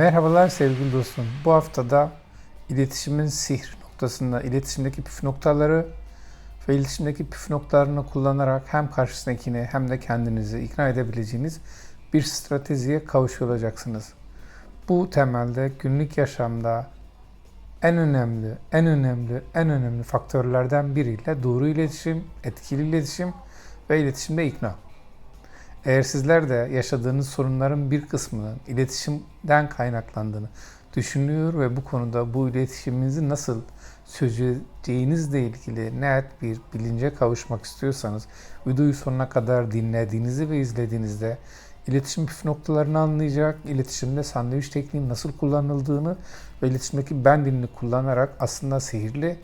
Merhabalar sevgili dostum. Bu haftada iletişimin sihr noktasında iletişimdeki püf noktaları ve iletişimdeki püf noktalarını kullanarak hem karşısındakini hem de kendinizi ikna edebileceğiniz bir stratejiye kavuşuyor olacaksınız. Bu temelde günlük yaşamda en önemli, en önemli, en önemli faktörlerden biriyle doğru iletişim, etkili iletişim ve iletişimde ikna. Eğer sizler de yaşadığınız sorunların bir kısmının iletişimden kaynaklandığını düşünüyor ve bu konuda bu iletişiminizi nasıl çözeceğinizle ilgili net bir bilince kavuşmak istiyorsanız videoyu sonuna kadar dinlediğinizi ve izlediğinizde iletişim püf noktalarını anlayacak, iletişimde sandviç tekniğinin nasıl kullanıldığını ve iletişimdeki ben dilini kullanarak aslında sihirli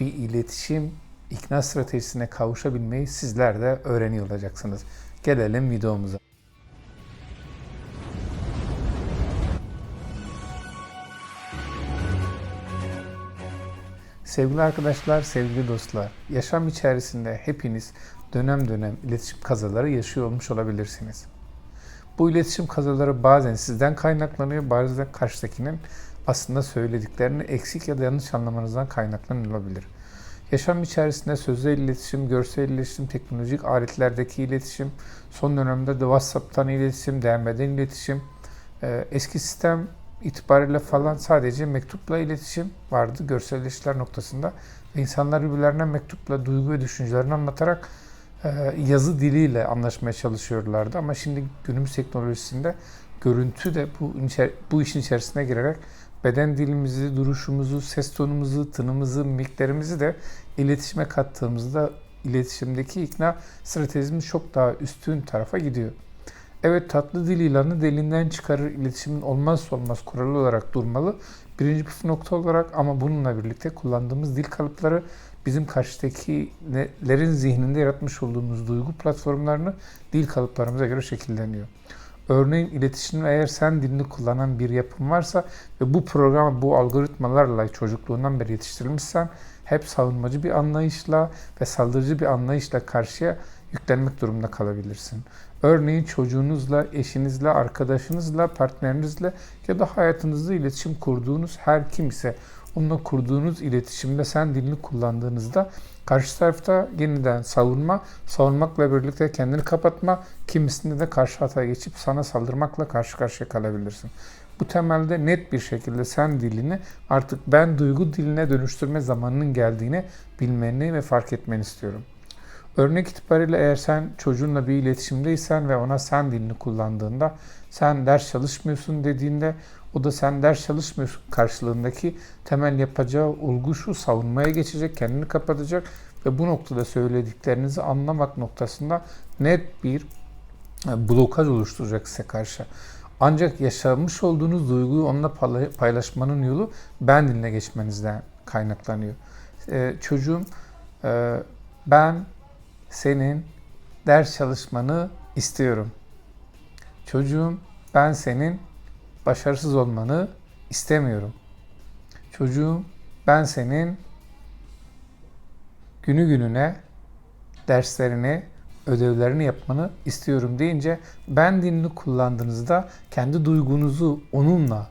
bir iletişim ikna stratejisine kavuşabilmeyi sizler de öğreniyor olacaksınız. Gelelim videomuza. Sevgili arkadaşlar, sevgili dostlar, yaşam içerisinde hepiniz dönem dönem iletişim kazaları yaşıyor olmuş olabilirsiniz. Bu iletişim kazaları bazen sizden kaynaklanıyor, bazen karşıdakinin aslında söylediklerini eksik ya da yanlış anlamanızdan kaynaklanıyor olabilir. Yaşam içerisinde sözlü iletişim, görsel iletişim, teknolojik aletlerdeki iletişim, son dönemde de WhatsApp'tan iletişim, DM'den iletişim, e, eski sistem itibariyle falan sadece mektupla iletişim vardı görselleştiler noktasında. Ve insanlar birbirlerine mektupla duygu ve düşüncelerini anlatarak e, yazı diliyle anlaşmaya çalışıyorlardı. Ama şimdi günümüz teknolojisinde görüntü de bu, bu işin içerisine girerek beden dilimizi, duruşumuzu, ses tonumuzu, tınımızı, mimiklerimizi de iletişime kattığımızda iletişimdeki ikna stratejimiz çok daha üstün tarafa gidiyor. Evet tatlı dil ilanı delinden çıkarır iletişimin olmazsa olmaz kuralı olarak durmalı. Birinci püf nokta olarak ama bununla birlikte kullandığımız dil kalıpları bizim karşıdakilerin zihninde yaratmış olduğumuz duygu platformlarını dil kalıplarımıza göre şekilleniyor. Örneğin iletişim eğer sen dilini kullanan bir yapım varsa ve bu programa bu algoritmalarla çocukluğundan beri yetiştirilmişsen hep savunmacı bir anlayışla ve saldırıcı bir anlayışla karşıya yüklenmek durumunda kalabilirsin. Örneğin çocuğunuzla, eşinizle, arkadaşınızla, partnerinizle ya da hayatınızda iletişim kurduğunuz her kim onunla kurduğunuz iletişimde sen dilini kullandığınızda karşı tarafta yeniden savunma, savunmakla birlikte kendini kapatma, kimisinde de karşı hataya geçip sana saldırmakla karşı karşıya kalabilirsin. Bu temelde net bir şekilde sen dilini artık ben duygu diline dönüştürme zamanının geldiğini bilmeni ve fark etmeni istiyorum. Örnek itibariyle eğer sen çocuğunla bir iletişimdeysen ve ona sen dilini kullandığında sen ders çalışmıyorsun dediğinde o da sen ders çalışmıyorsun karşılığındaki temel yapacağı olgu şu savunmaya geçecek, kendini kapatacak ve bu noktada söylediklerinizi anlamak noktasında net bir e, blokaj oluşturacak size karşı. Ancak yaşamış olduğunuz duyguyu onunla paylaşmanın yolu ben diline geçmenizden kaynaklanıyor. Ee, çocuğum e, ben senin ders çalışmanı istiyorum. Çocuğum ben senin başarısız olmanı istemiyorum. Çocuğum ben senin günü gününe derslerini, ödevlerini yapmanı istiyorum deyince ben dilini kullandığınızda kendi duygunuzu onunla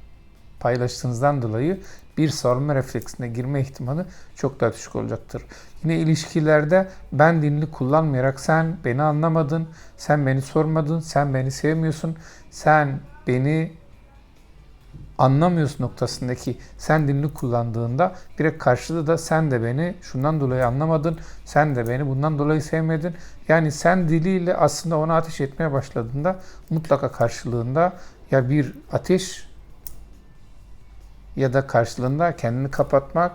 paylaştığınızdan dolayı bir sorma refleksine girme ihtimali çok daha düşük olacaktır. Yine ilişkilerde ben dilini kullanmayarak sen beni anlamadın, sen beni sormadın, sen beni sevmiyorsun, sen beni anlamıyorsun noktasındaki sen dilini kullandığında direkt karşıda da sen de beni şundan dolayı anlamadın, sen de beni bundan dolayı sevmedin. Yani sen diliyle aslında ona ateş etmeye başladığında mutlaka karşılığında ya bir ateş ya da karşılığında kendini kapatmak,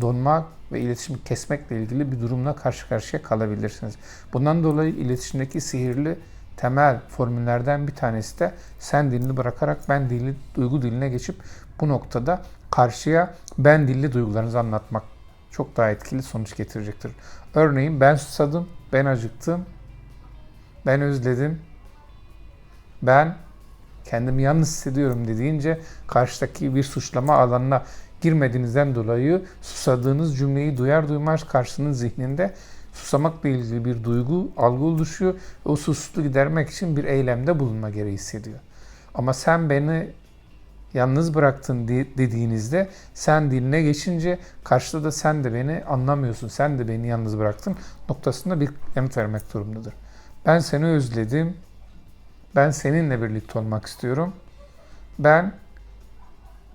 donmak ve iletişimi kesmekle ilgili bir durumla karşı karşıya kalabilirsiniz. Bundan dolayı iletişimdeki sihirli temel formüllerden bir tanesi de sen dilini bırakarak ben dili, duygu diline geçip bu noktada karşıya ben dilli duygularınızı anlatmak çok daha etkili sonuç getirecektir. Örneğin ben susadım, ben acıktım, ben özledim, ben kendimi yalnız hissediyorum dediğince karşıdaki bir suçlama alanına girmediğinizden dolayı susadığınız cümleyi duyar duymaz karşının zihninde susamakla ilgili bir duygu, algı oluşuyor ve o susuzluğu gidermek için bir eylemde bulunma gereği hissediyor. Ama sen beni yalnız bıraktın di- dediğinizde sen diline geçince karşıda da sen de beni anlamıyorsun, sen de beni yalnız bıraktın noktasında bir yanıt vermek durumundadır. Ben seni özledim, ben seninle birlikte olmak istiyorum, ben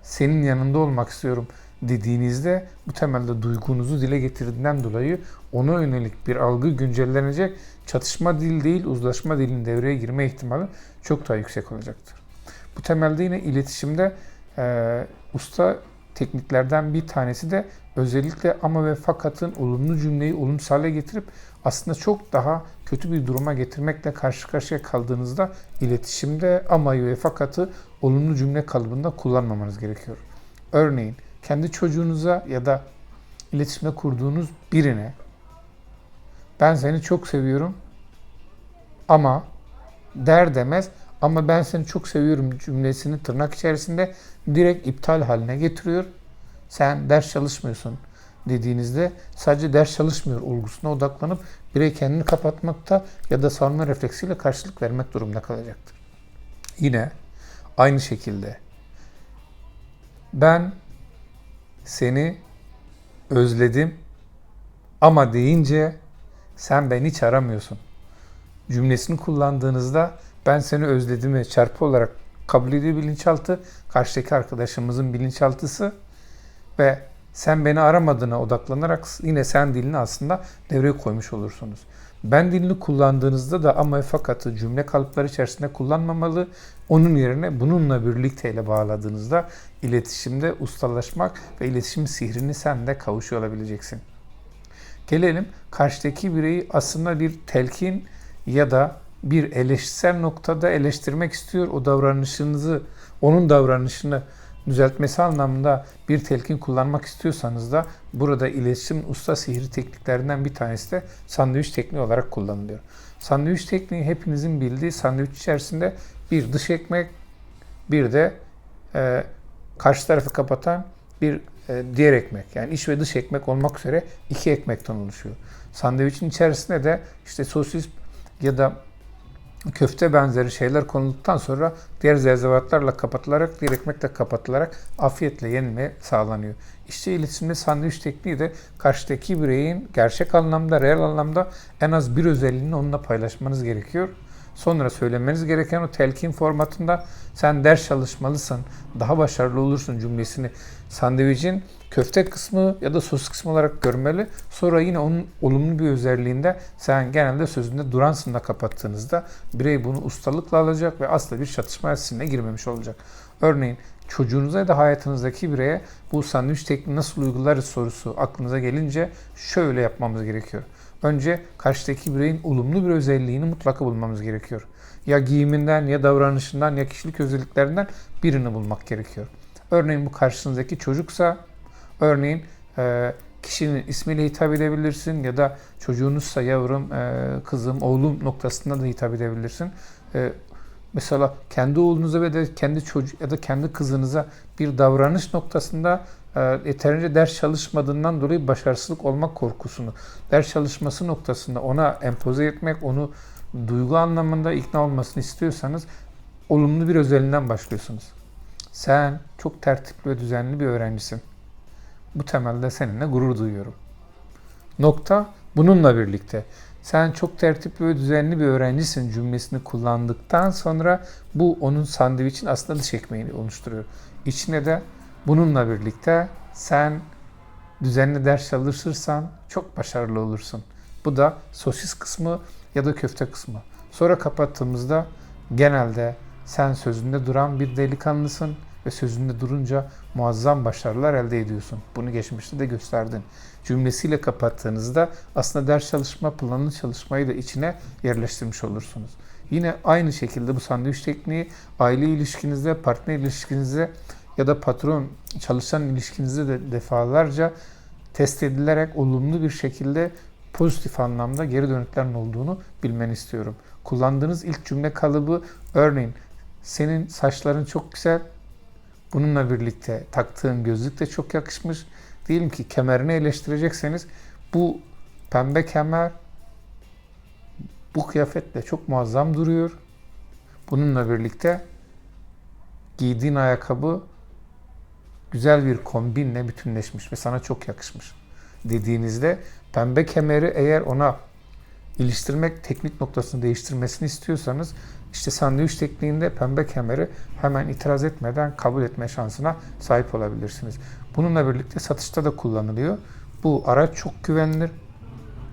senin yanında olmak istiyorum dediğinizde bu temelde duygunuzu dile getirdiğinden dolayı ona yönelik bir algı güncellenecek. Çatışma dil değil, uzlaşma dilin devreye girme ihtimali çok daha yüksek olacaktır. Bu temelde yine iletişimde e, usta tekniklerden bir tanesi de özellikle ama ve fakatın olumlu cümleyi olumsuz getirip aslında çok daha kötü bir duruma getirmekle karşı karşıya kaldığınızda iletişimde amayı ve fakatı olumlu cümle kalıbında kullanmamanız gerekiyor. Örneğin kendi çocuğunuza ya da iletişimde kurduğunuz birine ben seni çok seviyorum ama der demez ama ben seni çok seviyorum cümlesini tırnak içerisinde direkt iptal haline getiriyor. Sen ders çalışmıyorsun dediğinizde sadece ders çalışmıyor olgusuna odaklanıp birey kendini kapatmakta ya da savunma refleksiyle karşılık vermek durumunda kalacaktır. Yine aynı şekilde ben seni özledim ama deyince sen beni hiç aramıyorsun. Cümlesini kullandığınızda ben seni özledimi çarpı olarak kabul ediyor bilinçaltı. Karşıdaki arkadaşımızın bilinçaltısı ve sen beni aramadığına odaklanarak yine sen dilini aslında devreye koymuş olursunuz. Ben dilini kullandığınızda da ama fakatı cümle kalıpları içerisinde kullanmamalı. Onun yerine bununla birlikteyle bağladığınızda iletişimde ustalaşmak ve iletişim sihrini sen de kavuşuyor olabileceksin. Gelelim karşıdaki bireyi aslında bir telkin ya da bir eleştirsel noktada eleştirmek istiyor. O davranışınızı, onun davranışını düzeltmesi anlamında bir telkin kullanmak istiyorsanız da burada iletişim usta sihri tekniklerinden bir tanesi de sandviç tekniği olarak kullanılıyor. Sandviç tekniği hepinizin bildiği sandviç içerisinde bir dış ekmek bir de e, karşı tarafı kapatan bir e, diğer ekmek yani iç ve dış ekmek olmak üzere iki ekmekten oluşuyor. Sandviçin içerisinde de işte sosis ya da köfte benzeri şeyler konulduktan sonra diğer zerzevatlarla kapatılarak, diğer ekmekle kapatılarak afiyetle yenilmeye sağlanıyor. İşte iletişimde sandviç tekniği de karşıdaki bireyin gerçek anlamda, reel anlamda en az bir özelliğini onunla paylaşmanız gerekiyor. Sonra söylemeniz gereken o telkin formatında sen ders çalışmalısın, daha başarılı olursun cümlesini sandviçin köfte kısmı ya da sos kısmı olarak görmeli. Sonra yine onun olumlu bir özelliğinde sen genelde sözünde duransın da kapattığınızda birey bunu ustalıkla alacak ve asla bir çatışma ersine girmemiş olacak. Örneğin çocuğunuza ya da hayatınızdaki bireye bu sandviç tekniği nasıl uygularız sorusu aklınıza gelince şöyle yapmamız gerekiyor. Önce karşıdaki bireyin olumlu bir özelliğini mutlaka bulmamız gerekiyor. Ya giyiminden ya davranışından ya kişilik özelliklerinden birini bulmak gerekiyor. Örneğin bu karşınızdaki çocuksa örneğin e, kişinin ismiyle hitap edebilirsin ya da çocuğunuzsa yavrum, e, kızım, oğlum noktasında da hitap edebilirsin. E, mesela kendi oğlunuza ve de kendi çocuk ya da kendi kızınıza bir davranış noktasında e, yeterince ders çalışmadığından dolayı başarısızlık olmak korkusunu, ders çalışması noktasında ona empoze etmek, onu duygu anlamında ikna olmasını istiyorsanız olumlu bir özelliğinden başlıyorsunuz. Sen çok tertipli ve düzenli bir öğrencisin. Bu temelde seninle gurur duyuyorum. Nokta bununla birlikte sen çok tertipli ve düzenli bir öğrencisin cümlesini kullandıktan sonra bu onun sandviçin aslında dış ekmeğini oluşturuyor. İçine de bununla birlikte sen düzenli ders çalışırsan çok başarılı olursun. Bu da sosis kısmı ya da köfte kısmı. Sonra kapattığımızda genelde sen sözünde duran bir delikanlısın ve sözünde durunca muazzam başarılar elde ediyorsun. Bunu geçmişte de gösterdin. Cümlesiyle kapattığınızda aslında ders çalışma, planlı çalışmayı da içine yerleştirmiş olursunuz. Yine aynı şekilde bu sandviç tekniği aile ilişkinizde, partner ilişkinizde ya da patron çalışan ilişkinizde de defalarca test edilerek olumlu bir şekilde pozitif anlamda geri dönütlerin olduğunu bilmeni istiyorum. Kullandığınız ilk cümle kalıbı örneğin senin saçların çok güzel, bununla birlikte taktığın gözlük de çok yakışmış. Diyelim ki kemerini eleştirecekseniz bu pembe kemer bu kıyafetle çok muazzam duruyor. Bununla birlikte giydiğin ayakkabı güzel bir kombinle bütünleşmiş ve sana çok yakışmış dediğinizde pembe kemeri eğer ona iliştirmek teknik noktasını değiştirmesini istiyorsanız işte sandviç tekniğinde pembe kemeri hemen itiraz etmeden kabul etme şansına sahip olabilirsiniz. Bununla birlikte satışta da kullanılıyor. Bu araç çok güvenilir.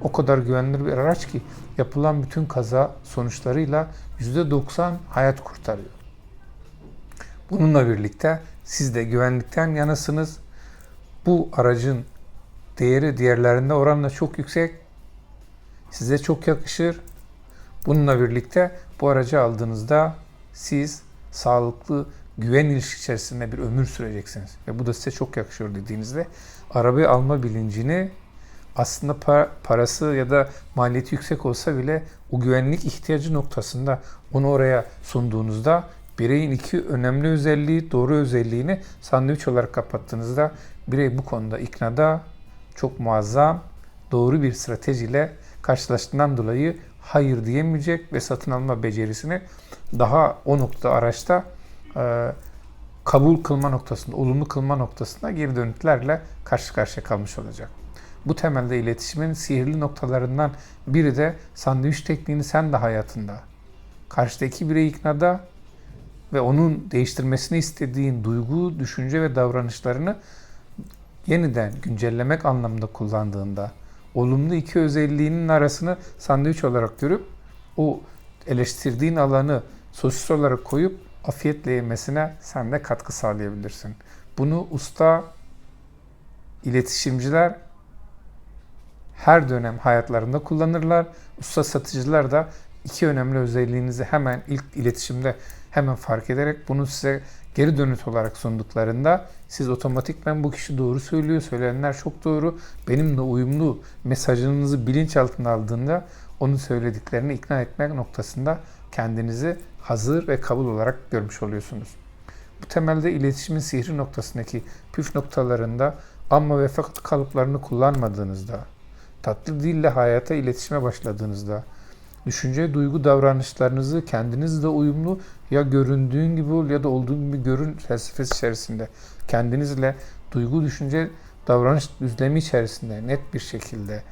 O kadar güvenilir bir araç ki yapılan bütün kaza sonuçlarıyla %90 hayat kurtarıyor. Bununla birlikte siz de güvenlikten yanasınız. Bu aracın değeri diğerlerinde oranla çok yüksek. Size çok yakışır. Bununla birlikte bu aracı aldığınızda siz sağlıklı güven ilişki içerisinde bir ömür süreceksiniz. Ve bu da size çok yakışıyor dediğinizde arabayı alma bilincini aslında para, parası ya da maliyeti yüksek olsa bile o güvenlik ihtiyacı noktasında onu oraya sunduğunuzda bireyin iki önemli özelliği, doğru özelliğini sandviç olarak kapattığınızda birey bu konuda iknada çok muazzam, doğru bir stratejiyle karşılaştığından dolayı hayır diyemeyecek ve satın alma becerisini daha o noktada araçta e, kabul kılma noktasında, olumlu kılma noktasında geri dönütlerle karşı karşıya kalmış olacak. Bu temelde iletişimin sihirli noktalarından biri de sandviç tekniğini sen de hayatında, karşıdaki bireyi iknada ve onun değiştirmesini istediğin duygu, düşünce ve davranışlarını yeniden güncellemek anlamında kullandığında olumlu iki özelliğinin arasını sandviç olarak görüp o eleştirdiğin alanı sosis olarak koyup afiyetle yemesine sen de katkı sağlayabilirsin. Bunu usta iletişimciler her dönem hayatlarında kullanırlar. Usta satıcılar da iki önemli özelliğinizi hemen ilk iletişimde hemen fark ederek bunu size geri dönüt olarak sunduklarında siz otomatikmen bu kişi doğru söylüyor, söylenenler çok doğru, benimle uyumlu mesajınızı bilinç altına aldığında onun söylediklerini ikna etmek noktasında kendinizi hazır ve kabul olarak görmüş oluyorsunuz. Bu temelde iletişimin sihri noktasındaki püf noktalarında ama ve fakat kalıplarını kullanmadığınızda, tatlı dille hayata iletişime başladığınızda, düşünce, duygu, davranışlarınızı kendinizle uyumlu ya göründüğün gibi ol ya da olduğun gibi görün felsefesi içerisinde kendinizle duygu, düşünce, davranış düzlemi içerisinde net bir şekilde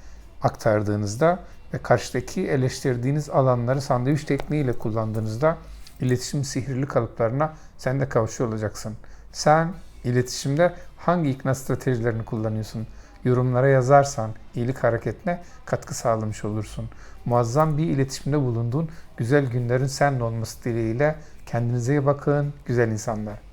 aktardığınızda ve karşıdaki eleştirdiğiniz alanları sandviç tekniğiyle kullandığınızda iletişim sihirli kalıplarına sen de kavuşuyor olacaksın. Sen iletişimde hangi ikna stratejilerini kullanıyorsun? Yorumlara yazarsan iyilik hareketine katkı sağlamış olursun. Muazzam bir iletişimde bulunduğun güzel günlerin seninle olması dileğiyle kendinize iyi bakın güzel insanlar.